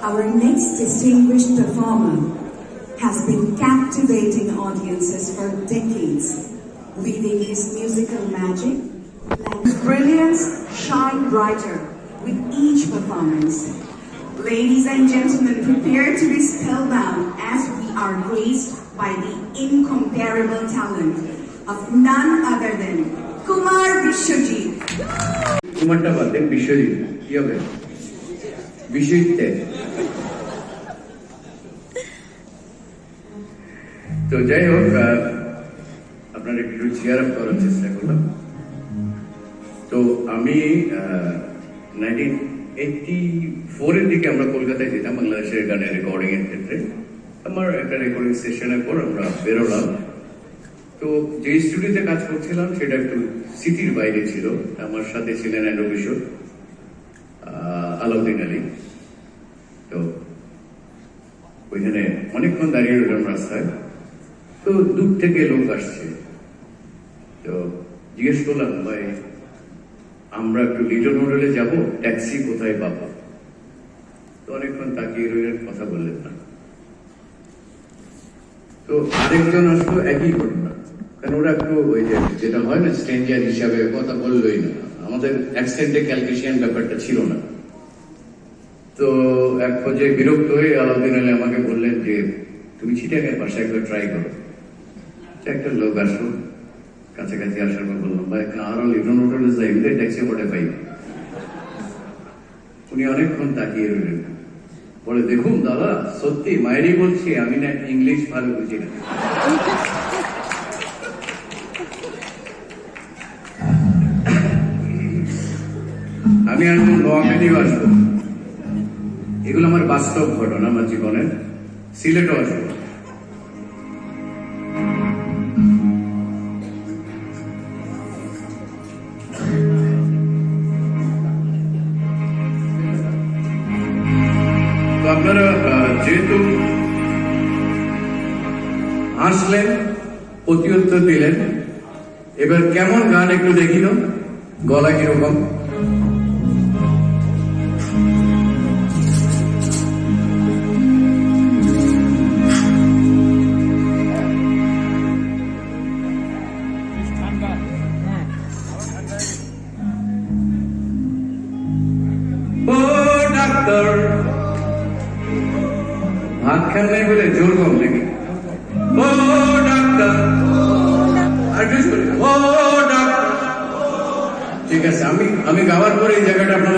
Our next distinguished performer has been captivating audiences for decades, leaving his musical magic, his brilliance shine brighter with each performance. Ladies and gentlemen, prepare to be spellbound as we are graced by the incomparable talent of none other than Kumar Vishwajit. Kumanta Vishwajit. Yeah, Biswajit তো যাই হোক আপনারা একটু chair up করার চেষ্টা করলাম। তো আমি নাইনটিন এইটটি ফোরের দিকে আমরা কলকাতায় যেতাম বাংলাদেশের গানের রেকর্ডিং এর ক্ষেত্রে। আমার একটা রেকর্ডিং সেশনের পর আমরা বেরোলাম। তো যে স্টুডিওতে কাজ করছিলাম সেটা একটু সিটির বাইরে ছিল। আমার সাথে ছিলেন কিশোর আহ, আলাউদ্দিন আলী। তো ওইখানে অনেকক্ষণ দাঁড়িয়ে রইলাম রাস্তায়। তো দূর থেকে লোক আসছে। তো জিজ্ঞেস করলাম, ভাই, আমরা একটু লিটন হোটেলে যাব, ট্যাক্সি কোথায় পাবো? তো অনেকক্ষণ তাকিয়ে রইলেন, কথা বললেন না। তো আরেকজন আসলো, একই ঘটনা। কারণ ওরা একটু ওই যে যেটা হয় না, স্ট্রেঞ্জার হিসাবে কথা বললোই না। আমাদের অ্যাক্সেন্টে ক্যালকুলেশন ব্যাপারটা ছিল না। তো এক পর্যায়ে বিরক্ত হয়ে আলাউদ্দিন আলী আমাকে বললেন যে, তুমি চিটাগের বাসায় একবার ট্রাই করো। একটা লোক আসলো, কাছাকাছি আসার পর বললাম, ভাই আরও লিটন হোটেলে যাই ট্যাক্সি পড়ে পাই উনি অনেকক্ষণ তাকিয়ে রইলেন। বলে, দেখুন দাদা, সত্যি মায়েরই বলছি, আমি না ইংলিশ ভালো বুঝি না। আমি আসব নোয়াখালীও আসব। এগুলো আমার বাস্তব ঘটনা আমার জীবনের সিলেটও আসব আপনারা যেহেতু হাসলেন প্রত্যুত্তর দিলেন, এবার কেমন গান একটু দেখি তো গলা কীরকম? ভাত খান নাই বলে জোর কম নাকি? ও, ডাক্তার। ঠিক আছে, আমি আমি গাওয়ার পরে এই জায়গাটা আপনাদের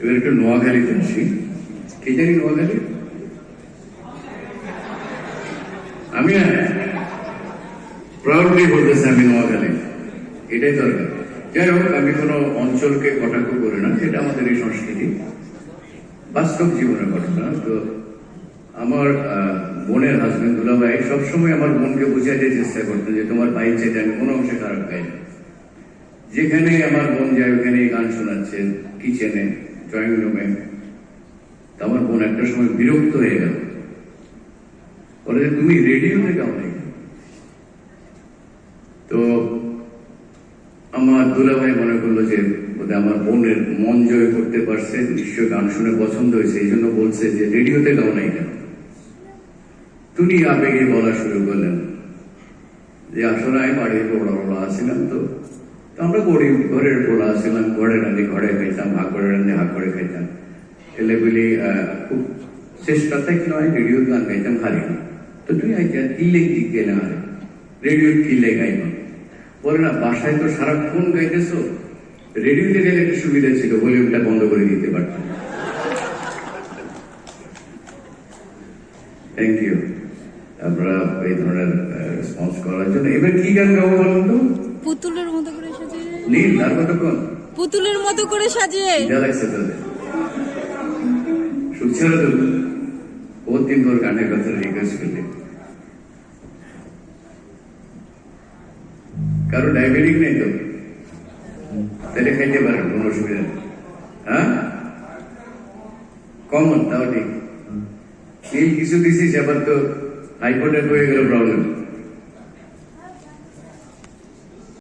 এবার একটু নোয়াখালীতে আসি কে জানি নোয়াখালী? আমি প্রাউডলি বলতেছি আমি নোয়াখালী। এটাই দরকার যাই হোক, আমি কোনো অঞ্চলকে কটাক্ষ করি না এটা আমাদের এই সংস্কৃতি। বাস্তব জীবনের ঘটনা। তো আমার বোনের হাজবেন্ড দুলা ভাই সবসময় আমার বোনকে বুঝাইতে চেষ্টা করতেন যে তোমার ভাই চাইতে আমি কোনো অংশে খারাপ গাই না। যেখানে আমার বোন যায় ওখানে গান শোনাচ্ছেন কিচেনে ড্রয়িং আমার বোন একটা সময় বিরক্ত হয়ে গেল। বলে, তুমি রেডিওতে গাও নাই তো আমার দুলাভাই মনে করল যে, বোধহয় আমার বোনের মন জয় করতে পারছে নিশ্চয় গান শুনে পছন্দ হয়েছে, এই জন্য বলছে যে রেডিওতে গাও নাই কেন তুমি আবেগে বলা শুরু করলেন যে, আসলে আমি বাড়ির বড় বড় আসছিলাম তো। আমরা গরিব ঘরের বড় আসছিলাম ঘরে রান্ধি ঘরে খাইতাম হাক করে রান্ধি হাক করে খাইতাম। আহ, খুব চেষ্টা থাকি নয় রেডিও গান গাইতাম হারি না তো তুই আইতা দিকে না রেডিও কিলে গাইব বলে না বাসায় তো সারাক্ষণ গাইতেছো রেডিওতে গেলে একটা সুবিধা ছিল ভলিউমটা বন্ধ করে দিতে পারতাম। থ্যাংক ইউ আপনারা এই ধরনের রেসপন্স করার জন্য। এবার কি গান গাবো বলুন তো? পুতুলের মতো নীল আর কতক্ষণ পুতুলের মতো করে সাজিয়ে। লাগছে তাদের শুনছে না তো বহুত দিন গানের কথা রিকোয়েস্ট করলে। কারও ডায়াবেটিক নেই তো? তাহলে খাইতে পারেন কোনো অসুবিধা নেই। হ্যাঁ? কমন তাও ঠিক। এই কিছু দিছিস আবার তো হাইকোর্টে হয়ে গেল প্রবলেম